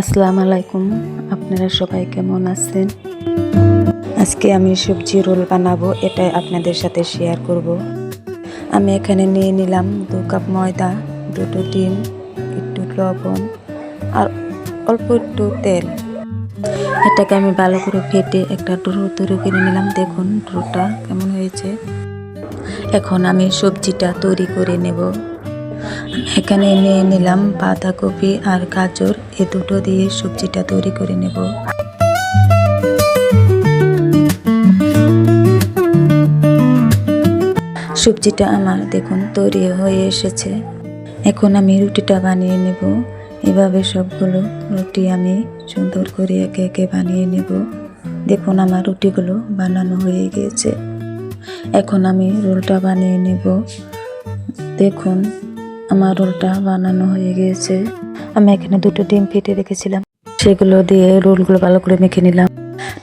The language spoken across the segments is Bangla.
আসসালামু আলাইকুম। আপনারা সবাই কেমন আছেন? আজকে আমি সবজি রোল বানাবো, এটাই আপনাদের সাথে শেয়ার করব। আমি এখানে নিয়ে নিলাম দু কাপ ময়দা, দুটো ডিম, একটু লবণ আর অল্প একটু তেল। এটাকে আমি ভালো করে ফেটে একটা ডুরো তৈরি করে নিলাম। দেখুন ডুরোটা কেমন হয়েছে। এখন আমি সবজিটা তৈরি করে নেব। এখানে নিয়ে নিলাম বাঁধাকপি আর গাজর। এ দুটো দিয়ে সবজিটা তৈরি করে নেব। সবজিটা আমার দেখুন তৈরি হয়ে এসেছে। এখন আমি রুটিটা বানিয়ে নেব। এভাবে সবগুলো রুটি আমি সুন্দর করে একে একে বানিয়ে নেব। দেখুন আমার রুটিগুলো বানানো হয়ে গিয়েছে। এখন আমি রোলটা বানিয়ে নেব। দেখুন আমার রোলটা বানানো হয়ে গিয়েছে। আমি এখানে দুটো ডিম ফেটে রেখেছিলাম। সেগুলো দিয়ে রোলগুলো ভালো করে মেখে নিলাম।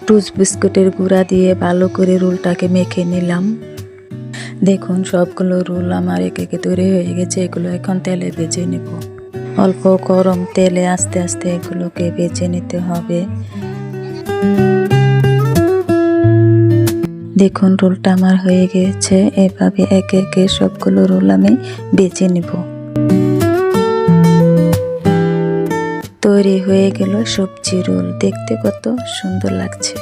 টুস বিস্কুটের গুঁড়া দিয়ে ভালো করে রোলটাকে মেখে নিলাম। দেখুন, সবগুলো রোল আমার একে একে তৈরি হয়ে গেছে। এগুলো এখন তেলে ভেজে নেব। অল্প গরম তেলে আস্তে আস্তে এগুলোকে ভেজে নিতে হবে। দেখুন, রোলটা আমার হয়ে গিয়েছে। এভাবে একে একে সবগুলো রোল আমি বেজে নেব। তৈরি হয়ে গেল সবজি রোল। দেখতে কত সুন্দর লাগছে।